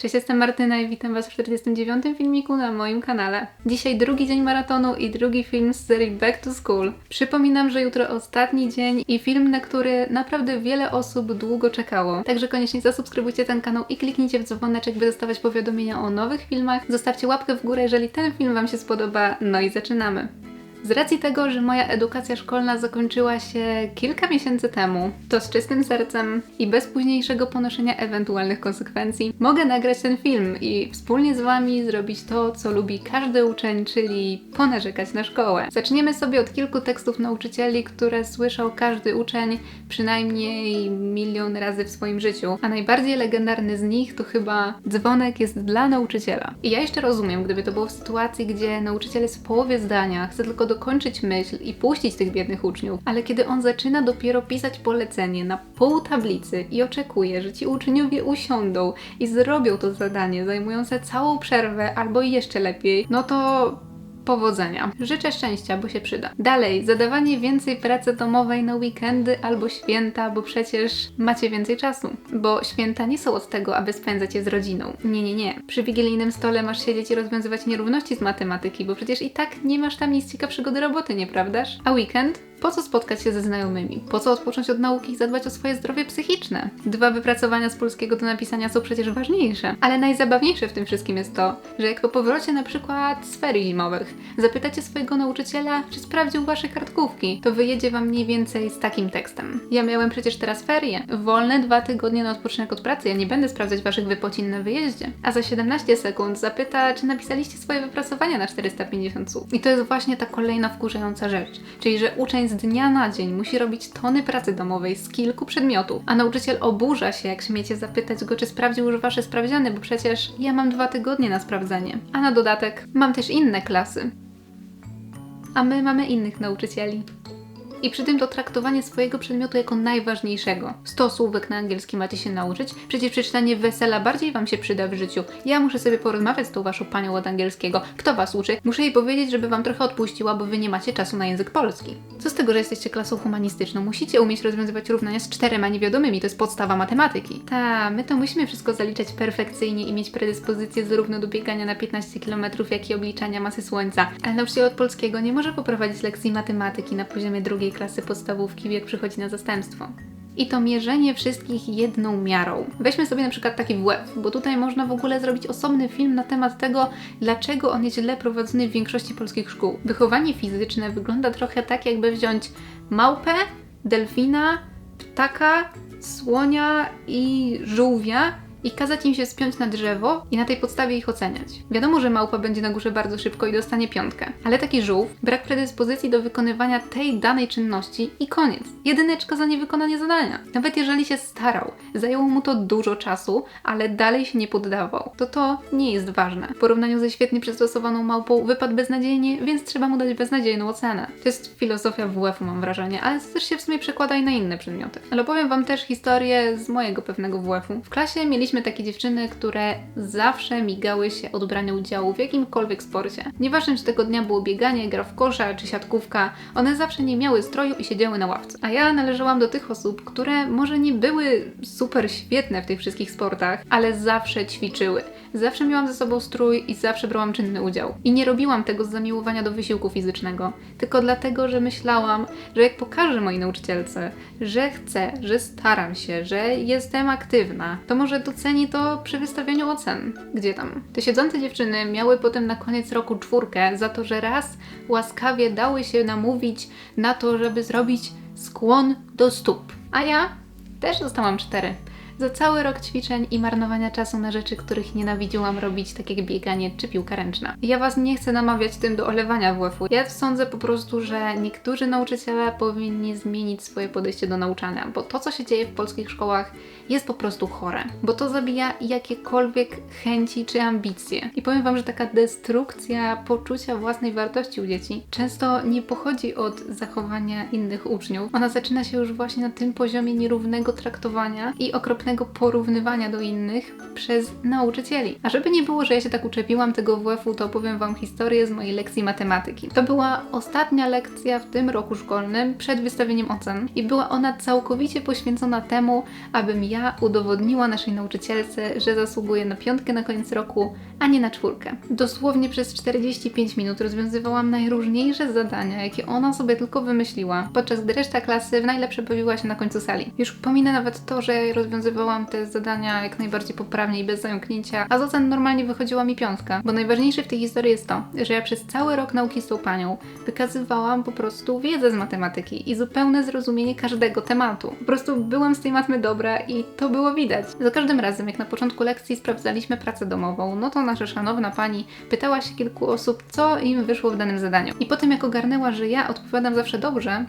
Cześć, jestem Martyna i witam Was w 49. filmiku na moim kanale. Dzisiaj drugi dzień maratonu i drugi film z serii Back to School. Przypominam, że jutro ostatni dzień i film, na który naprawdę wiele osób długo czekało. Także koniecznie zasubskrybujcie ten kanał i kliknijcie w dzwoneczek, by dostawać powiadomienia o nowych filmach. Zostawcie łapkę w górę, jeżeli ten film Wam się spodoba. No i zaczynamy. Z racji tego, że moja edukacja szkolna zakończyła się kilka miesięcy temu, to z czystym sercem i bez późniejszego ponoszenia ewentualnych konsekwencji, mogę nagrać ten film i wspólnie z Wami zrobić to, co lubi każdy uczeń, czyli ponarzekać na szkołę. Zaczniemy sobie od kilku tekstów nauczycieli, które słyszał każdy uczeń przynajmniej milion razy w swoim życiu, a najbardziej legendarny z nich to chyba dzwonek jest dla nauczyciela. I ja jeszcze rozumiem, gdyby to było w sytuacji, gdzie nauczyciel jest w połowie zdania, chce tylko dokończyć myśl i puścić tych biednych uczniów, ale kiedy on zaczyna dopiero pisać polecenie na pół tablicy i oczekuje, że ci uczniowie usiądą i zrobią to zadanie zajmujące całą przerwę albo jeszcze lepiej, no to Powodzenia. Życzę szczęścia, bo się przyda. Dalej, zadawanie więcej pracy domowej na weekendy albo święta, bo przecież macie więcej czasu. Bo święta nie są od tego, aby spędzać je z rodziną. Nie, nie, nie. Przy wigilijnym stole masz siedzieć i rozwiązywać nierówności z matematyki, bo przecież i tak nie masz tam nic ciekawszego do roboty, nieprawdaż? A weekend? Po co spotkać się ze znajomymi? Po co odpocząć od nauki i zadbać o swoje zdrowie psychiczne? Dwa wypracowania z polskiego do napisania są przecież ważniejsze. Ale najzabawniejsze w tym wszystkim jest to, że jak po powrocie na przykład z ferii zimowych zapytacie swojego nauczyciela, czy sprawdził wasze kartkówki, to wyjedzie wam mniej więcej z takim tekstem. Ja miałem przecież teraz ferie, wolne dwa tygodnie na odpoczynek od pracy, ja nie będę sprawdzać waszych wypocin na wyjeździe. A za 17 sekund zapyta, czy napisaliście swoje wypracowania na 450 słów. I to jest właśnie ta kolejna wkurzająca rzecz, czyli że uczeń z dnia na dzień musi robić tony pracy domowej z kilku przedmiotów, a nauczyciel oburza się, jak śmiecie zapytać go, czy sprawdził już wasze sprawdziany, bo przecież ja mam dwa tygodnie na sprawdzenie. A na dodatek mam też inne klasy. A my mamy innych nauczycieli. I przy tym to traktowanie swojego przedmiotu jako najważniejszego. 100 słówek na angielski macie się nauczyć, przecież przeczytanie wesela bardziej Wam się przyda w życiu. Ja muszę sobie porozmawiać z tą Waszą panią od angielskiego. Kto Was uczy? Muszę jej powiedzieć, żeby Wam trochę odpuściła, bo Wy nie macie czasu na język polski. Co z tego, że jesteście klasą humanistyczną? Musicie umieć rozwiązywać równania z czterema niewiadomymi, to jest podstawa matematyki. Ta, my to musimy wszystko zaliczać perfekcyjnie i mieć predyspozycję zarówno do biegania na 15 km, jak i obliczania masy Słońca. Ale nauczyciel od polskiego nie może poprowadzić lekcji matematyki na poziomie drugiej klasy podstawówki, jak przychodzi na zastępstwo. I to mierzenie wszystkich jedną miarą. Weźmy sobie na przykład taki WF, bo tutaj można w ogóle zrobić osobny film na temat tego, dlaczego on jest źle prowadzony w większości polskich szkół. Wychowanie fizyczne wygląda trochę tak, jakby wziąć małpę, delfina, ptaka, słonia i żółwia i kazać im się spiąć na drzewo i na tej podstawie ich oceniać. Wiadomo, że małpa będzie na górze bardzo szybko i dostanie piątkę, ale taki żółw, brak predyspozycji do wykonywania tej danej czynności i koniec. Jedyneczka za niewykonanie zadania. Nawet jeżeli się starał, zajęło mu to dużo czasu, ale dalej się nie poddawał, to to nie jest ważne. W porównaniu ze świetnie przystosowaną małpą wypadł beznadziejnie, więc trzeba mu dać beznadziejną ocenę. To jest filozofia WF-u mam wrażenie, ale to też się w sumie przekłada i na inne przedmioty. Ale powiem Wam też historię z mojego pewnego WF-u. W klasie mieliśmy mieliśmy takie dziewczyny, które zawsze migały się od brania udziału w jakimkolwiek sporcie. Nieważne, czy tego dnia było bieganie, gra w kosza czy siatkówka, one zawsze nie miały stroju i siedziały na ławce. A ja należałam do tych osób, które może nie były super świetne w tych wszystkich sportach, ale zawsze ćwiczyły. Zawsze miałam ze sobą strój i zawsze brałam czynny udział. I nie robiłam tego z zamiłowania do wysiłku fizycznego, tylko dlatego, że myślałam, że jak pokażę mojej nauczycielce, że chcę, że staram się, że jestem aktywna, to może doceni to przy wystawianiu ocen. Gdzie tam? Te siedzące dziewczyny miały potem na koniec roku czwórkę za to, że raz łaskawie dały się namówić na to, żeby zrobić skłon do stóp. A ja też dostałam cztery za cały rok ćwiczeń i marnowania czasu na rzeczy, których nienawidziłam robić, tak jak bieganie czy piłka ręczna. Ja Was nie chcę namawiać tym do olewania WF-u. Ja sądzę po prostu, że niektórzy nauczyciele powinni zmienić swoje podejście do nauczania, bo to, co się dzieje w polskich szkołach, jest po prostu chore, bo to zabija jakiekolwiek chęci czy ambicje. I powiem Wam, że taka destrukcja poczucia własnej wartości u dzieci często nie pochodzi od zachowania innych uczniów. Ona zaczyna się już właśnie na tym poziomie nierównego traktowania i okropnego porównywania do innych przez nauczycieli. A żeby nie było, że ja się tak uczepiłam tego WF-u, to opowiem Wam historię z mojej lekcji matematyki. To była ostatnia lekcja w tym roku szkolnym przed wystawieniem ocen i była ona całkowicie poświęcona temu, abym ja ja udowodniła naszej nauczycielce, że zasługuje na piątkę na koniec roku, a nie na czwórkę. Dosłownie przez 45 minut rozwiązywałam najróżniejsze zadania, jakie ona sobie tylko wymyśliła, podczas gdy reszta klasy w najlepsze bawiła się na końcu sali. Już pominę nawet to, że rozwiązywałam te zadania jak najbardziej poprawnie i bez zająknięcia, a z ocen normalnie wychodziła mi piątka. Bo najważniejsze w tej historii jest to, że ja przez cały rok nauki z tą panią wykazywałam po prostu wiedzę z matematyki i zupełne zrozumienie każdego tematu. Po prostu byłam z tej matmy dobra i to było widać. Za każdym razem, jak na początku lekcji sprawdzaliśmy pracę domową, no to nasza szanowna pani pytała się kilku osób, co im wyszło w danym zadaniu. I potem jak ogarnęła, że ja odpowiadam zawsze dobrze,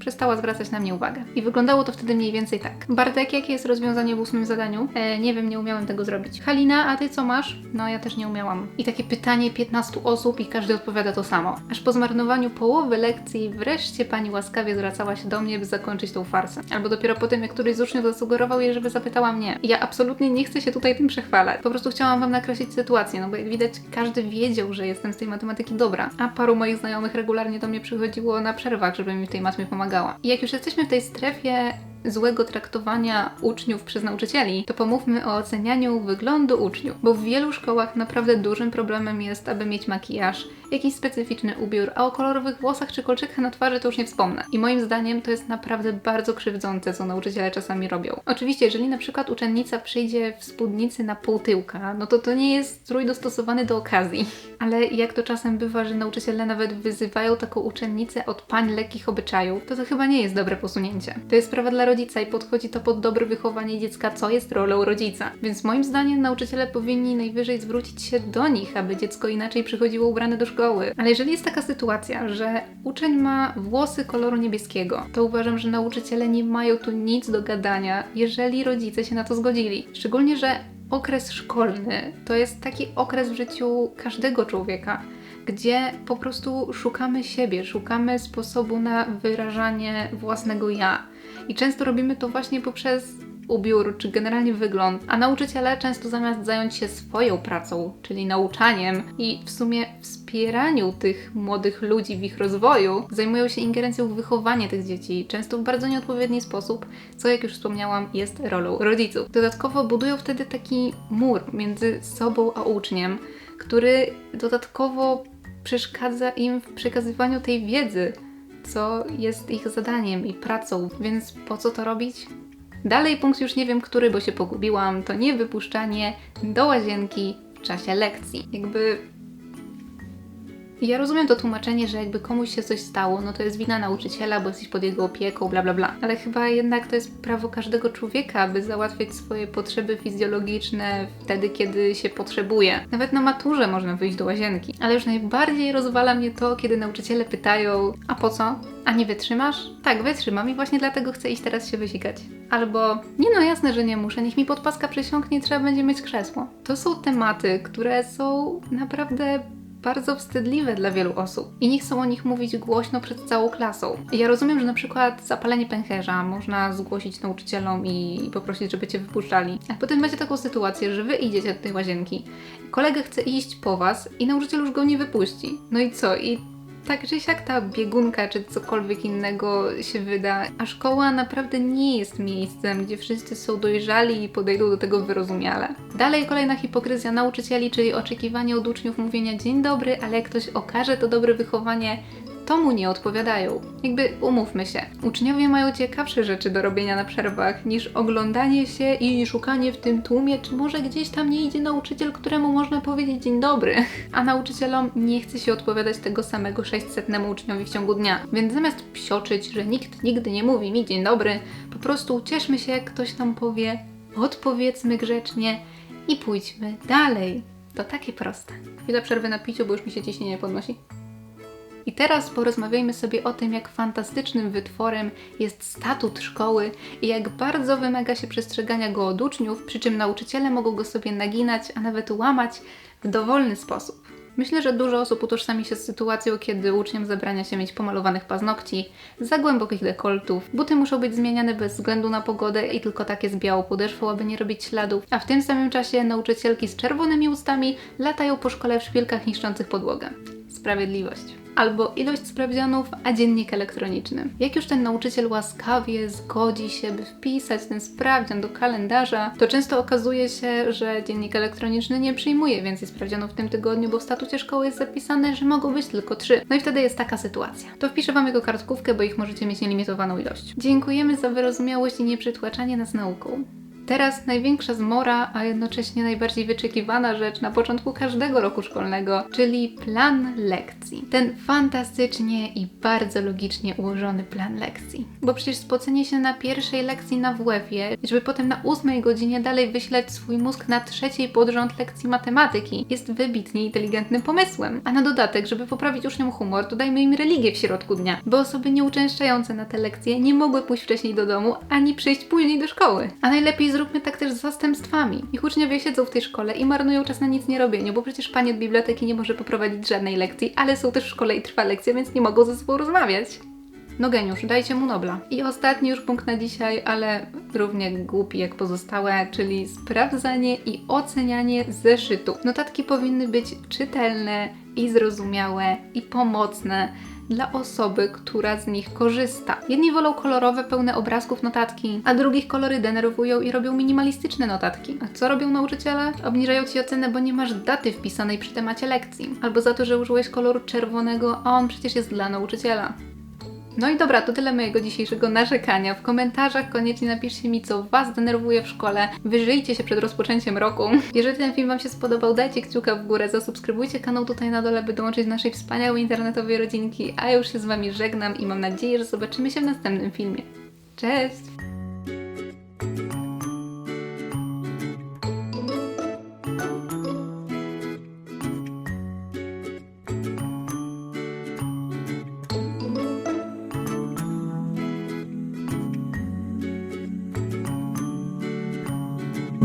przestała zwracać na mnie uwagę. I wyglądało to wtedy mniej więcej tak. Bartek, jakie jest rozwiązanie w ósmym zadaniu? E, nie wiem, nie umiałem tego zrobić. Halina, a ty co masz? No, ja też nie umiałam. I takie pytanie 15 osób i każdy odpowiada to samo. Aż po zmarnowaniu połowy lekcji wreszcie pani łaskawie zwracała się do mnie, by zakończyć tą farsę. Albo dopiero po tym, jak któryś z uczniów zasugerował jej, żeby zapytała mnie. I ja absolutnie nie chcę się tutaj tym przechwalać. Po prostu chciałam wam nakreślić sytuację, no bo jak widać, każdy wiedział, że jestem z tej matematyki dobra. A paru moich znajomych regularnie do mnie przychodziło na przerwach, żeby mi w tej matmie pomagała. I jak już jesteśmy w tej strefie złego traktowania uczniów przez nauczycieli, to pomówmy o ocenianiu wyglądu uczniów, bo w wielu szkołach naprawdę dużym problemem jest, aby mieć makijaż, jakiś specyficzny ubiór, a o kolorowych włosach czy kolczykach na twarzy to już nie wspomnę. I moim zdaniem to jest naprawdę bardzo krzywdzące, co nauczyciele czasami robią. Oczywiście, jeżeli na przykład uczennica przyjdzie w spódnicy na pół tyłka, no to to nie jest strój dostosowany do okazji. Ale jak to czasem bywa, że nauczyciele nawet wyzywają taką uczennicę od pań lekkich obyczajów, to to chyba nie jest dobre posunięcie. To jest sprawa dla rodzica i podchodzi to pod dobre wychowanie dziecka, co jest rolą rodzica. Więc moim zdaniem nauczyciele powinni najwyżej zwrócić się do nich, aby dziecko inaczej przychodziło ubrane do szkoły. Ale jeżeli jest taka sytuacja, że uczeń ma włosy koloru niebieskiego, to uważam, że nauczyciele nie mają tu nic do gadania, jeżeli rodzice się na to zgodzili. Szczególnie, że okres szkolny to jest taki okres w życiu każdego człowieka gdzie po prostu szukamy siebie, szukamy sposobu na wyrażanie własnego ja. I często robimy to właśnie poprzez ubiór, czy generalnie wygląd, a nauczyciele często zamiast zająć się swoją pracą, czyli nauczaniem i w sumie wspieraniu tych młodych ludzi w ich rozwoju, zajmują się ingerencją w wychowanie tych dzieci, często w bardzo nieodpowiedni sposób, co jak już wspomniałam jest rolą rodziców. Dodatkowo budują wtedy taki mur między sobą a uczniem, który dodatkowo przeszkadza im w przekazywaniu tej wiedzy, co jest ich zadaniem i pracą, więc po co to robić? Dalej punkt już nie wiem który, bo się pogubiłam, to nie wypuszczanie do łazienki w czasie lekcji. Jakby ja rozumiem to tłumaczenie, że jakby komuś się coś stało, no to jest wina nauczyciela, bo jesteś pod jego opieką, bla bla bla. Ale chyba jednak to jest prawo każdego człowieka, aby załatwiać swoje potrzeby fizjologiczne wtedy, kiedy się potrzebuje. Nawet na maturze można wyjść do łazienki. Ale już najbardziej rozwala mnie to, kiedy nauczyciele pytają: A po co? A nie wytrzymasz? Tak, wytrzymam i właśnie dlatego chcę iść teraz się wysikać. Albo, nie no jasne, że nie muszę, niech mi podpaska przesiąknie, trzeba będzie mieć krzesło. To są tematy, które są naprawdę bardzo wstydliwe dla wielu osób i nie chcą o nich mówić głośno przed całą klasą. Ja rozumiem, że na przykład zapalenie pęcherza można zgłosić nauczycielom i poprosić, żeby cię wypuszczali. A potem macie taką sytuację, że wy idziecie do tej łazienki, kolega chce iść po was i nauczyciel już go nie wypuści. No i co? I tak czy siak ta biegunka czy cokolwiek innego się wyda, a szkoła naprawdę nie jest miejscem, gdzie wszyscy są dojrzali i podejdą do tego wyrozumiale. Dalej kolejna hipokryzja nauczycieli, czyli oczekiwanie od uczniów mówienia dzień dobry, ale jak ktoś okaże to dobre wychowanie, to mu nie odpowiadają. Jakby umówmy się, uczniowie mają ciekawsze rzeczy do robienia na przerwach niż oglądanie się i szukanie w tym tłumie, czy może gdzieś tam nie idzie nauczyciel, któremu można powiedzieć dzień dobry. A nauczycielom nie chce się odpowiadać tego samego 600 uczniowi w ciągu dnia. Więc zamiast psioczyć, że nikt nigdy nie mówi mi dzień dobry, po prostu ucieszmy się, jak ktoś nam powie, odpowiedzmy grzecznie i pójdźmy dalej. To takie proste. Chwila przerwy na piciu, bo już mi się ciśnienie podnosi. I teraz porozmawiajmy sobie o tym, jak fantastycznym wytworem jest statut szkoły i jak bardzo wymaga się przestrzegania go od uczniów, przy czym nauczyciele mogą go sobie naginać, a nawet łamać w dowolny sposób. Myślę, że dużo osób utożsami się z sytuacją, kiedy uczniom zabrania się mieć pomalowanych paznokci, za głębokich dekoltów. Buty muszą być zmieniane bez względu na pogodę i tylko takie z białą podeszwą, aby nie robić śladów. A w tym samym czasie nauczycielki z czerwonymi ustami latają po szkole w szpilkach niszczących podłogę. Sprawiedliwość. Albo ilość sprawdzianów, a dziennik elektroniczny. Jak już ten nauczyciel łaskawie zgodzi się, by wpisać ten sprawdzian do kalendarza, to często okazuje się, że dziennik elektroniczny nie przyjmuje więcej sprawdzianów w tym tygodniu, bo w statucie szkoły jest zapisane, że mogą być tylko trzy. No i wtedy jest taka sytuacja. To wpiszę Wam jego kartkówkę, bo ich możecie mieć nielimitowaną ilość. Dziękujemy za wyrozumiałość i nieprzytłaczanie nas nauką. Teraz największa zmora, a jednocześnie najbardziej wyczekiwana rzecz na początku każdego roku szkolnego, czyli plan lekcji. Ten fantastycznie i bardzo logicznie ułożony plan lekcji. Bo przecież spocenie się na pierwszej lekcji na WF-ie, żeby potem na ósmej godzinie dalej wyśleć swój mózg na trzeciej pod rząd lekcji matematyki, jest wybitnie inteligentnym pomysłem. A na dodatek, żeby poprawić uczniom humor, to dajmy im religię w środku dnia, bo osoby nieuczęszczające na te lekcje nie mogły pójść wcześniej do domu, ani przyjść później do szkoły. A najlepiej zróbmy tak też z zastępstwami. Ich uczniowie siedzą w tej szkole i marnują czas na nic nie robieniu, bo przecież pani od biblioteki nie może poprowadzić żadnej lekcji, ale są też w szkole i trwa lekcja, więc nie mogą ze sobą rozmawiać. No geniusz, dajcie mu Nobla. I ostatni już punkt na dzisiaj, ale równie głupi jak pozostałe, czyli sprawdzanie i ocenianie zeszytu. Notatki powinny być czytelne i zrozumiałe i pomocne dla osoby, która z nich korzysta. Jedni wolą kolorowe, pełne obrazków notatki, a drugich kolory denerwują i robią minimalistyczne notatki. A co robią nauczyciele? Obniżają ci ocenę, bo nie masz daty wpisanej przy temacie lekcji, albo za to, że użyłeś koloru czerwonego, a on przecież jest dla nauczyciela. No i dobra, to tyle mojego dzisiejszego narzekania. W komentarzach koniecznie napiszcie mi, co Was denerwuje w szkole. Wyżyjcie się przed rozpoczęciem roku. Jeżeli ten film Wam się spodobał, dajcie kciuka w górę, zasubskrybujcie kanał tutaj na dole, by dołączyć do naszej wspaniałej internetowej rodzinki. A ja już się z Wami żegnam i mam nadzieję, że zobaczymy się w następnym filmie. Cześć!